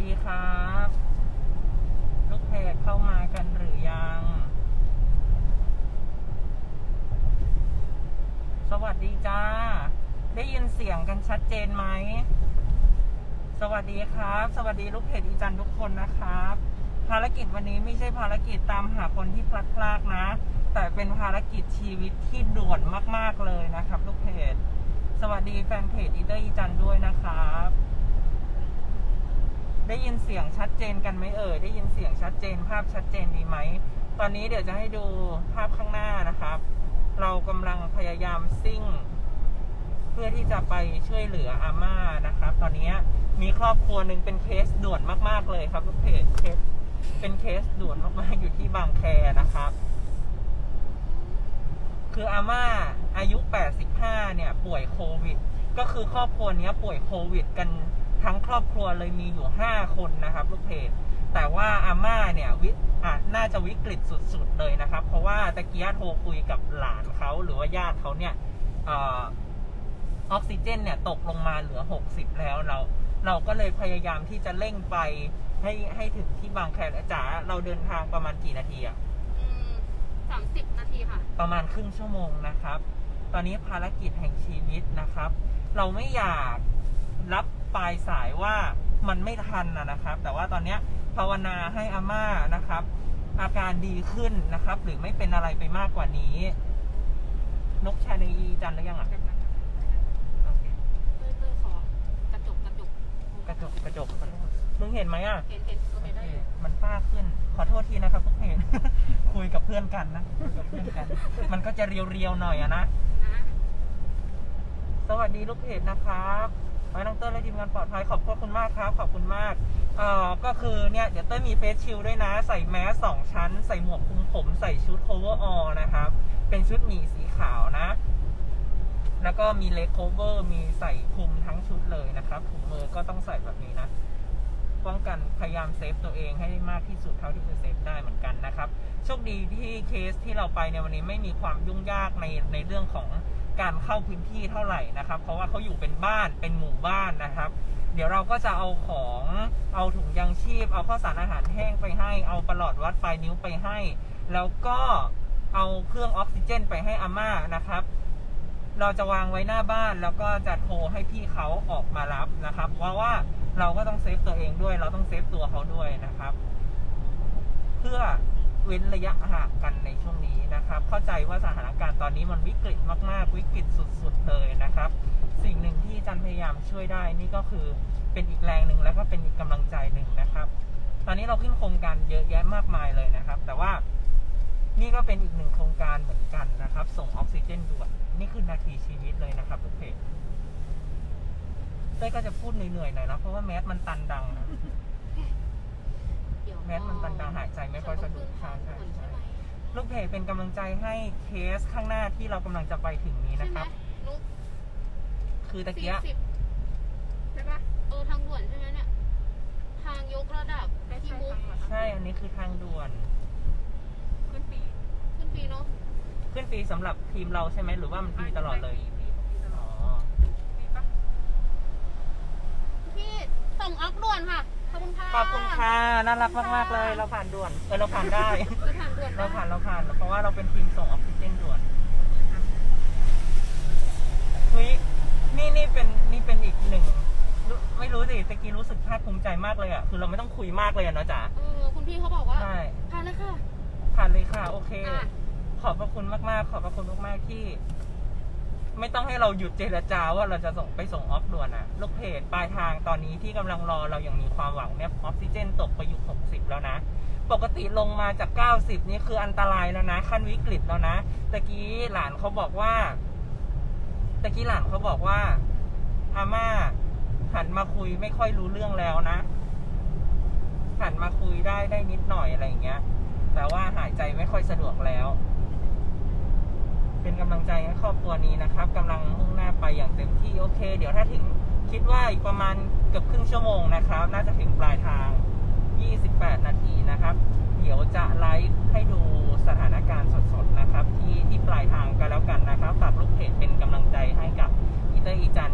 ดีครับ ลูกแพรเข้ามากันหรือยัง สวัสดีจ้า ได้ยินเสียงกันชัดเจนไหม สวัสดีครับ สวัสดีลูกเพจอีจันทุกคนนะครับ ภารกิจวันนี้ไม่ใช่ภารกิจตามหาคนที่พลัดพรากนะ แต่เป็นภารกิจชีวิตที่ด่วนมาก ๆเลยนะครับ ลูกเพจสวัสดีแฟนเพจอีเตอร์อีจันด้วยนะครับ ได้ยินเสียงชัดเจนกันไหมเอ่ย ได้ยินเสียงชัดเจน ภาพชัดเจนดีไหม ตอนนี้เดี๋ยวจะให้ดูภาพข้างหน้านะครับ เรากำลังพยายามซิ่ง เพื่อที่จะไปช่วยเหลืออาม่านะครับ ตอนนี้มีครอบครัวหนึ่งเป็นเคสด่วนมากๆเลยครับลูกเพจเคสเป็นเคสด่วนมากๆอยู่ที่บางแคนะครับ คืออาม่าอายุ 85 เนี่ย ป่วยโควิด ก็คือครอบครัวนี้ป่วยโควิด กัน ทั้งครอบครัวเลยมีอยู่ 5 คนนะครับลูกเพจแต่ว่าอาม่าเนี่ยวิอะน่าจะวิกฤตสุดๆเลยนะครับ เพราะว่าตะเกียโทรคุยกับหลานเขาหรือว่าญาติเขาเนี่ยเออออกซิเจนเนี่ยตกลงมาเหลือ 60 แล้วเรา เราก็เลยพยายามที่จะเร่งไปให้ให้ถึงที่บางแคจ๋าเราเดินทางประมาณกี่นาทีอะสามสิบนาทีค่ะ ประมาณครึ่งชั่วโมงนะครับ ตอนนี้ภารกิจแห่งชีวิตนะครับ เราไม่อยากรับ ปลายสายว่ามันไม่ทันนะนะครับ แต่ว่าตอนเนี้ยภาวนาให้อาม่านะครับ อาการดีขึ้นนะครับ หรือไม่เป็นอะไรไปมากกว่านี้ นกชาในอีจันหรือยังอะโอเคเต้ยเต้ยขอกระจกกระจกกระจกกระจกขอโทษมึงเห็นไหมอะเห็นเห็นโอเคได้อยู่มันฟ้าขึ้น ขอโทษทีนะครับทุกเพจคุยกับเพื่อนกันนะคุยกับเพื่อนกัน มันก็จะเรียวๆหน่อยอะนะนะสวัสดีลูกเพจนะครับ ไว้น้องเต้ยและทีมงานปลอดภัยขอบคุณมากครับ ขอบคุณมากเอ่อก็คือเนี่ยเดี๋ยวเต้ยมีเฟสชิลด้วยนะ ใส่แมสสองชั้น ใส่หมวกคลุมผม ใส่ชุดโคเวอร์ออนะครับ เป็นชุดหมีสีขาวนะ แล้วก็มีเล g โคเวอร์มีใส่คลุมทั้งชุดเลยนะครับถุงมือก็ต้องใส่แบบนี้นะป้องกันพยายามเซฟตัวเองให้มากที่สุดเท่าที่จะเซฟได้เหมือนกันนะครับ โชคดีที่เคสที่เราไปในวันนี้ไม่มีความยุ่งยากในในเรื่องของ การเข้าพื้นที่เท่าไหร่นะครับ เพราะว่าเขาอยู่เป็นบ้านเป็นหมู่บ้านนะครับ เดี๋ยวเราก็จะเอาของเอาถุงยางชีพ เอาข้าวสารอาหารแห้งไปให้ เอาประหลอดวัดไฟนิ้วไปให้ แล้วก็เอาเครื่องออกซิเจนไปให้อาม่านะครับเราจะวางไว้หน้าบ้านแล้วก็จะโทรให้พี่เขาออกมารับนะครับ เพราะว่าเราก็ต้องเซฟตัวเองด้วย เราต้องเซฟตัวเขาด้วยนะครับ เพื่อ เว้นระยะห่างกันในช่วงนี้นะครับ เข้าใจว่าสถานการณ์ตอนนี้มันวิกฤตมาก ๆ วิกฤตสุด ๆ เลยนะครับ สิ่งหนึ่งที่จันพยายามช่วยได้นี่ก็คือเป็นอีกแรงหนึ่งแล้วก็เป็นอีกกำลังใจหนึ่งนะครับ ตอนนี้เราขึ้นโครงการเยอะแยะมากมายเลยนะครับ แต่ว่านี่ก็เป็นอีกหนึ่งโครงการเหมือนกันนะครับ ส่งออกซิเจนด่วนนี่คือนาทีชีวิตเลยนะครับทุกเพจเต้ก็จะพูดเหนื่อยๆหน่อยนะเพราะว่าแมสมันตันดังนะ แมสมันตันดังหายใจไม่ค่อยสะดวกใช่ใช่ใช่ใช่ใช่ไหมลูกเพจเป็นกำลังใจให้เคสข้างหน้าที่เรากำลังจะไปถึงนี้ใช่นะไหคมรับนุ๊กคือตะสี่เกียสิบใช่ปะเออทางด่วนใช่ไหมเนี่ย ทางยกระดับที่มุกใช่อันนี้คือทางด่วน ขึ้นปีขึ้นปีเนาะขึ้นฟรีสำหรับทีมเราใช่ไหมหรือว่ามันฟรีตลอดเลยอ๋อ พี่ส่งออกด่วนค่ะ ขอบคุณค่ะขอบคุณค่ะ น่ารักมากๆเลย เราผ่านด่วน เออเราผ่านได้ เราผ่านด่วนเราปะผ่านเราผ่าน เพราะว่าเราเป็นทีมส่งออกซิเจนด่วนเฮ้ยนี่นี่เป็นนี่เป็นอีกหนึ่งรู้ไม่รู้สิตะกี้รู้สึกภาคภูมิใจมากเลยอะ คือเราไม่ต้องคุยมากเลยอะเนาะจ๋า เออคุณพี่เขาบอกว่า ใช่ ผ่านเลยค่ะ ผ่านเลยค่ะ โอเค อะ ขอบพระคุณมากๆ ขอบพระคุณมากๆที่ ไม่ต้องให้เราหยุดเจรจาว่าเราจะส่งไปส่งออฟด่วนอะลูกเพจปลายทางตอนนี้ที่กำลังรอเราอยังมีความหวังเนี่ยออกซิเจนตกไปอยู่ 60 แล้วนะ ปกติลงมาจาก 90 นี่คืออันตรายแล้วนะ ขั้นวิกฤตแล้วนะตะกี้หลานเขาบอกว่าตะกี้หลานเขาบอกว่าอาม่าหันมาคุยไม่ค่อยรู้เรื่องแล้วนะ หันมาคุยได้ได้นิดหน่อยอะไรอย่างเงี้ย แต่ว่าหายใจไม่ค่อยสะดวกแล้ว เป็นกำลังใจให้ ครอบครัวนี้นะครับกำลังมุ่งหน้าไปอย่างเต็มที่โอเค เดี๋ยวถ้าถึงคิดว่าอีกประมาณเกือบครึ่งชั่วโมงนะครับ น่าจะถึงปลายทาง 28 นาทีนะครับ เดี๋ยวจะไลฟ์ให้ดูสถานการณ์สดๆนะครับ ที่ที่ปลายทางกันแล้วกันนะครับฝากลูกเพจเป็นกำลังใจให้กับอีเตอร์อีจัน